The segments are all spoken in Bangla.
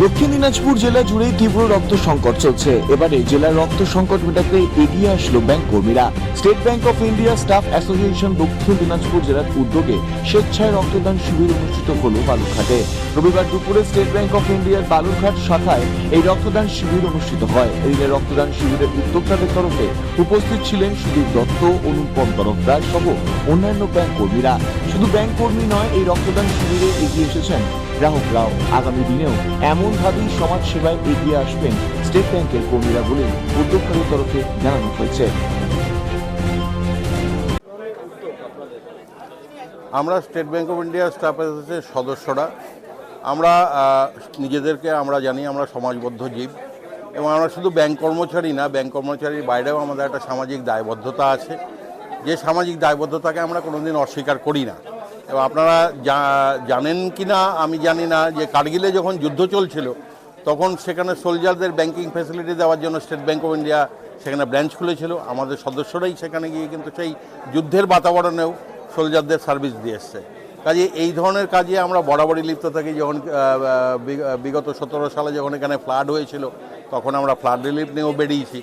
দক্ষিণ দিনাজপুর জেলা জুড়েই তীব্র রক্ত সংকট চলছে। এবারে জেলার রক্ত সংকট মেটাতে এগিয়ে আসলো ব্যাংক কর্মীরা। State Bank of India staff association দক্ষিণ দিনাজপুর জেলার উদ্যোগে স্বেচ্ছায় রক্তদান শিবির অনুষ্ঠিত হলো বালুরঘাটে। রবিবার দুপুরে স্টেট ব্যাংক অফ ইন্ডিয়ার বালুরঘাট শাখায় এই রক্তদান শিবির অনুষ্ঠিত হয়। এদিকে রক্তদান শিবিরের উদ্যোক্তাদের তরফে উপস্থিত ছিলেন সুদীপ দত্ত, অনুপম তরফদার সহ অন্যান্য ব্যাংক কর্মীরা। শুধু ব্যাংক কর্মী নয়, এই রক্তদান শিবিরে এগিয়ে এসেছেন গ্রাহকরাও। আগামী দিনেও এমনভাবেই সমাজ সেবায় এগিয়ে আসবেন স্টেট ব্যাংকের কর্মীরা বলে উদ্যোক্তাদের তরফে জানানো হয়েছে। আমরা State Bank of India staff অ্যাসোসিয়েশনের সদস্যরা। আমরা নিজেদেরকে আমরা জানি, আমরা সমাজবদ্ধ জীব। এবং আমরা শুধু ব্যাংক কর্মচারী না, ব্যাংক কর্মচারীর বাইরেও আমাদের একটা সামাজিক দায়বদ্ধতা আছে। যে সামাজিক দায়বদ্ধতাকে আমরা কোনোদিন অস্বীকার করি না। আপনারা জানেন কি না আমি জানি না, যে কার্গিলে যখন যুদ্ধ চলছিল, তখন সেখানে সোলজারদের ব্যাংকিং ফ্যাসিলিটি দেওয়ার জন্য স্টেট ব্যাঙ্ক অফ ইন্ডিয়া সেখানে ব্রাঞ্চ খুলেছিল। আমাদের সদস্যরাই সেখানে গিয়ে কিন্তু সেই যুদ্ধের বাতাবরণেও সোলজারদের সার্ভিস দিয়ে এসছে। কাজে এই ধরনের কাজে আমরা বরাবরই লিপ্ত থাকি। যখন বিগত সতেরো সালে যখন এখানে ফ্লাড হয়েছিল, তখন আমরা ফ্লাড রিলিফ নিয়েও বেরিয়েছি।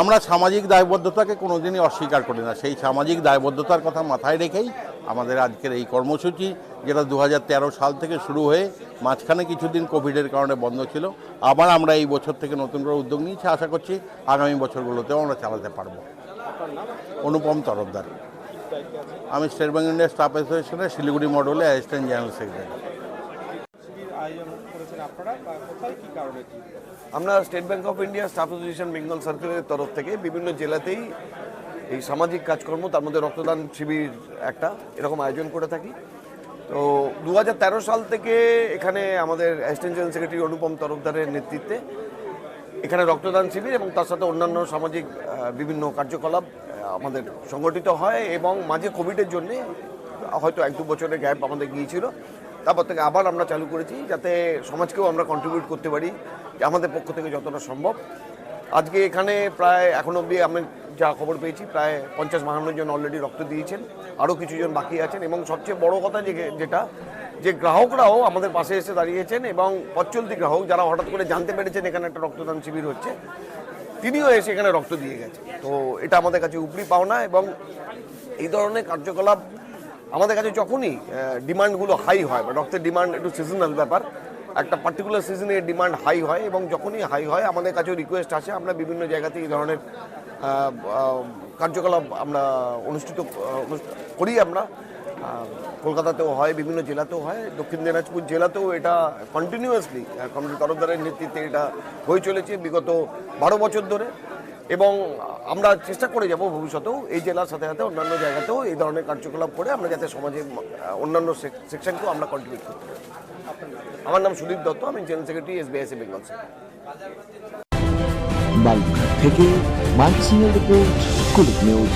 আমরা সামাজিক দায়বদ্ধতাকে কোনোদিনই অস্বীকার করি না। সেই সামাজিক দায়বদ্ধতার কথা মাথায় রেখেই আমাদের আজকের এই কর্মসূচি, যেটা দু হাজার তেরো সাল থেকে শুরু হয়ে মাঝখানে কিছুদিন কোভিডের কারণে বন্ধ ছিল, আবার আমরা এই বছর থেকে নতুন করে উদ্যোগ নিয়েছি। আশা করছি আগামী বছরগুলোতেও আমরা চালাতে পারব। অনুপম তরফদার। আমি স্টেট ব্যাংক ইন্ডিয়া স্টাফ অ্যাসোসিয়েশনের শিলিগুড়ি মডেলে অ্যাসিস্ট্যান্ট জেনারেল সেক্রেটারি। আমরা State Bank of India staff association Bengal সার্কেলের তরফ থেকে বিভিন্ন জেলাতেই এই সামাজিক কাজকর্ম, তার মধ্যে রক্তদান শিবির একটা, এরকম আয়োজন করে থাকি। তো দু হাজার তেরো সাল থেকে এখানে আমাদের অ্যাসিস্ট্যান্ট জেনারেল সেক্রেটারি অনুপম তরফদারের নেতৃত্বে এখানে রক্তদান শিবির এবং তার সাথে অন্যান্য সামাজিক বিভিন্ন কার্যকলাপ আমাদের সংগঠিত হয় এবং মাঝে কোভিডের জন্যে হয়তো এক দু বছরের গ্যাপ আমাদের গিয়েছিল। তারপর থেকে আবার আমরা চালু করেছি যাতে সমাজকেও আমরা কন্ট্রিবিউট করতে পারি আমাদের পক্ষ থেকে যতটা সম্ভব। আজকে এখানে প্রায় এখন অবধি আমি যা খবর পেয়েছি, প্রায় পঞ্চাশ বাহান্ন জন অলরেডি রক্ত দিয়েছেন, আরও কিছুজন বাকি আছেন এবং সবচেয়ে বড় কথা যে, যেটা, যে গ্রাহকরাও আমাদের পাশে এসে দাঁড়িয়েছেন এবং পথচলতি গ্রাহক যারা হঠাৎ করে জানতে পেরেছেন এখানে একটা রক্তদান শিবির হচ্ছে, তিনিও এসে এখানে রক্ত দিয়ে গেছে তো এটা আমাদের কাছে উপরি পাওনা এবং এই ধরনের কার্যকলাপ আমাদের কাছে যখনই ডিমান্ডগুলো হাই হয়, বা রক্তের ডিমান্ড একটু সিজনাল ব্যাপার, একটা পার্টিকুলার সিজনে ডিমান্ড হাই হয় এবং যখনই হাই হয়, আমাদের কাছেও রিকোয়েস্ট আসে, আমরা বিভিন্ন জায়গাতে এই ধরনের কার্যকলাপ আমরা অনুষ্ঠিত করি আমরা। কলকাতাতেও হয়, বিভিন্ন জেলাতেও হয়, দক্ষিণ দিনাজপুর জেলাতেও এটা কন্টিনিউয়াসলি কমিটি তরফদারের নেতৃত্বে এটা হয়ে চলেছে বিগত বারো বছর ধরে। এবং আমরা চেষ্টা করে যাব ভবিষ্যতেও এই জেলার সাথে সাথে অন্যান্য জায়গাতেও এই ধরনের কার্যকলাপ করে আমরা যাতে সমাজে অন্যান্য সেকশনকেও আমরা কন্ট্রিবিউট করতে পারি। আমার নাম সুদীপ দত্ত, আমি general secretary S SBIC Bengal থেকে সিংয়ের রিপোর্ট কুলিক নিউজ